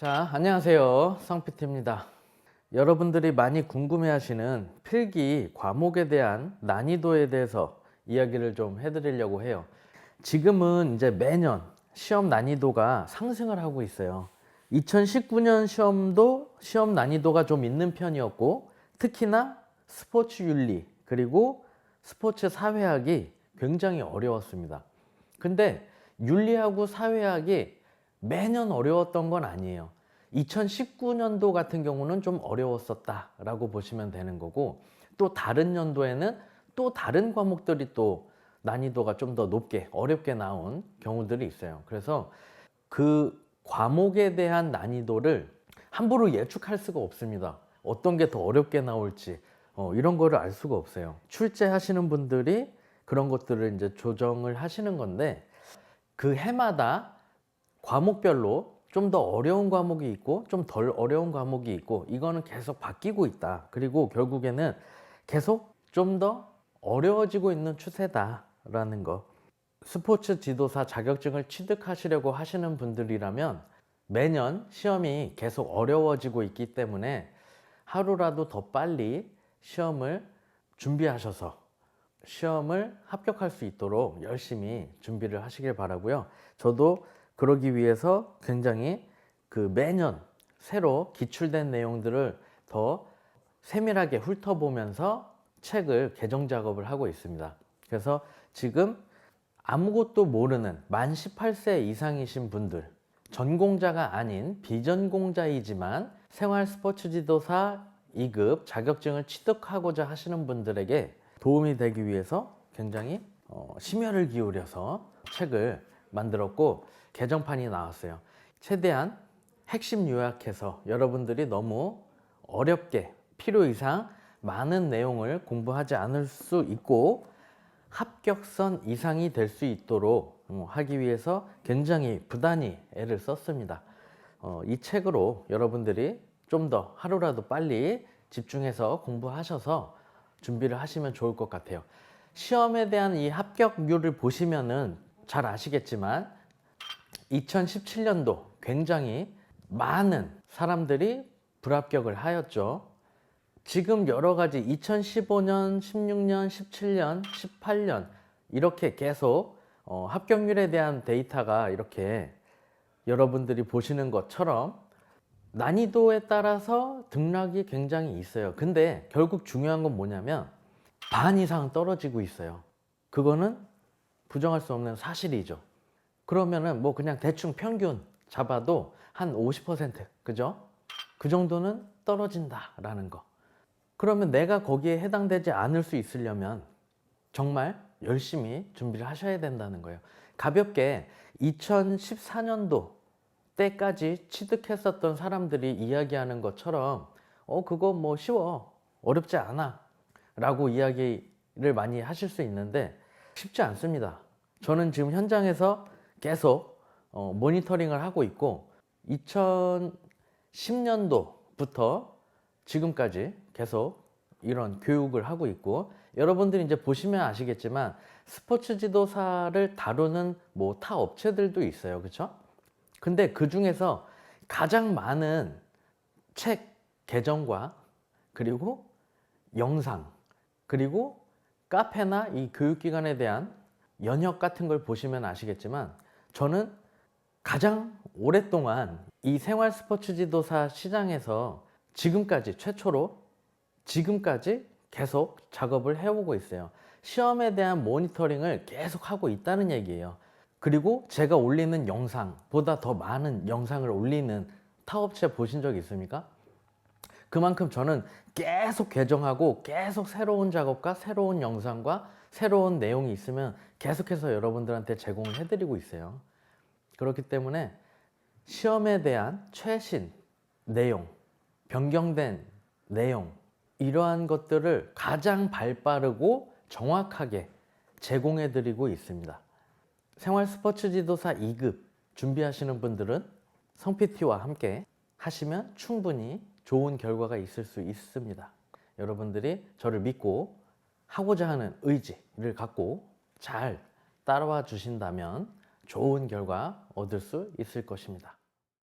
자, 안녕하세요. 성PT입니다. 여러분들이 많이 궁금해하시는 필기 과목에 대한 난이도에 대해서 이야기를 좀 해드리려고 해요. 지금은 이제 매년 시험 난이도가 상승을 하고 있어요. 2019년 시험도 시험 난이도가 좀 있는 편이었고, 특히나 스포츠 윤리, 그리고 스포츠 사회학이 굉장히 어려웠습니다. 근데 윤리하고 사회학이 매년 어려웠던 건 아니에요. 2019년도 같은 경우는 좀 어려웠었다라고 보시면 되는 거고 또 다른 연도에는 또 다른 과목들이 또 난이도가 좀 더 높게 어렵게 나온 경우들이 있어요. 그래서 그 과목에 대한 난이도를 함부로 예측할 수가 없습니다. 어떤 게 더 어렵게 나올지 어, 이런 거를 알 수가 없어요. 출제하시는 분들이 그런 것들을 이제 조정을 하시는 건데 그 해마다 과목별로 좀 더 어려운 과목이 있고 좀 덜 어려운 과목이 있고 이거는 계속 바뀌고 있다. 그리고 결국에는 계속 좀 더 어려워지고 있는 추세다라는 거. 스포츠 지도사 자격증을 취득하시려고 하시는 분들이라면 매년 시험이 계속 어려워지고 있기 때문에 하루라도 더 빨리 시험을 준비하셔서 시험을 합격할 수 있도록 열심히 준비를 하시길 바라고요. 저도 그러기 위해서 굉장히 그 매년 새로 기출된 내용들을 더 세밀하게 훑어보면서 책을 개정 작업을 하고 있습니다. 그래서 지금 아무것도 모르는 만 18세 이상이신 분들, 전공자가 아닌 비전공자이지만 생활 스포츠 지도사 2급 자격증을 취득하고자 하시는 분들에게 도움이 되기 위해서 굉장히 어, 심혈을 기울여서 책을 만들었고 개정판이 나왔어요. 최대한 핵심 요약해서 여러분들이 너무 어렵게 필요 이상 많은 내용을 공부하지 않을 수 있고 합격선 이상이 될 수 있도록 어, 하기 위해서 굉장히 부단히 애를 썼습니다. 어, 이 책으로 여러분들이 좀 더 하루라도 빨리 집중해서 공부하셔서 준비를 하시면 좋을 것 같아요. 시험에 대한 이 합격률을 보시면은 잘 아시겠지만 2017년도 굉장히 많은 사람들이 불합격을 하였죠. 지금 여러 가지 2015년, 16년, 17년, 18년 이렇게 계속 어, 합격률에 대한 데이터가 이렇게 여러분들이 보시는 것처럼 난이도에 따라서 등락이 굉장히 있어요. 근데 결국 중요한 건 뭐냐면 반 이상 떨어지고 있어요. 그거는 부정할 수 없는 사실이죠. 그러면은 뭐 그냥 대충 평균 잡아도 한 50% 그죠? 그 정도는 떨어진다라는 거. 그러면 내가 거기에 해당되지 않을 수 있으려면 정말 열심히 준비를 하셔야 된다는 거예요. 가볍게 2014년도 때까지 취득했었던 사람들이 이야기하는 것처럼 어 그거 뭐 쉬워 어렵지 않아 라고 이야기를 많이 하실 수 있는데 쉽지 않습니다. 저는 지금 현장에서 계속 어, 모니터링을 하고 있고 2010년도부터 지금까지 계속 이런 교육을 하고 있고 여러분들이 이제 보시면 아시겠지만 스포츠 지도사를 다루는 뭐 타 업체들도 있어요. 그렇죠? 근데 그 중에서 가장 많은 책 개정과 그리고 영상 그리고 카페나 이 교육기관에 대한 연역 같은 걸 보시면 아시겠지만 저는 가장 오랫동안 이 생활 스포츠 지도사 시장에서 지금까지 최초로 지금까지 계속 작업을 해오고 있어요. 시험에 대한 모니터링을 계속 하고 있다는 얘기예요. 그리고 제가 올리는 영상보다 더 많은 영상을 올리는 타업체 보신 적 있습니까? 그만큼 저는 계속 개정하고 계속 새로운 작업과 새로운 영상과 새로운 내용이 있으면 계속해서 여러분들한테 제공을 해드리고 있어요. 그렇기 때문에 시험에 대한 최신 내용, 변경된 내용, 이러한 것들을 가장 발 빠르고 정확하게 제공해 드리고 있습니다. 생활 스포츠 지도사 2급 준비하시는 분들은 성PT와 함께 하시면 충분히 좋은 결과가 있을 수 있습니다. 여러분들이 저를 믿고 하고자 하는 의지를 갖고 잘 따라와 주신다면 좋은 결과 얻을 수 있을 것입니다.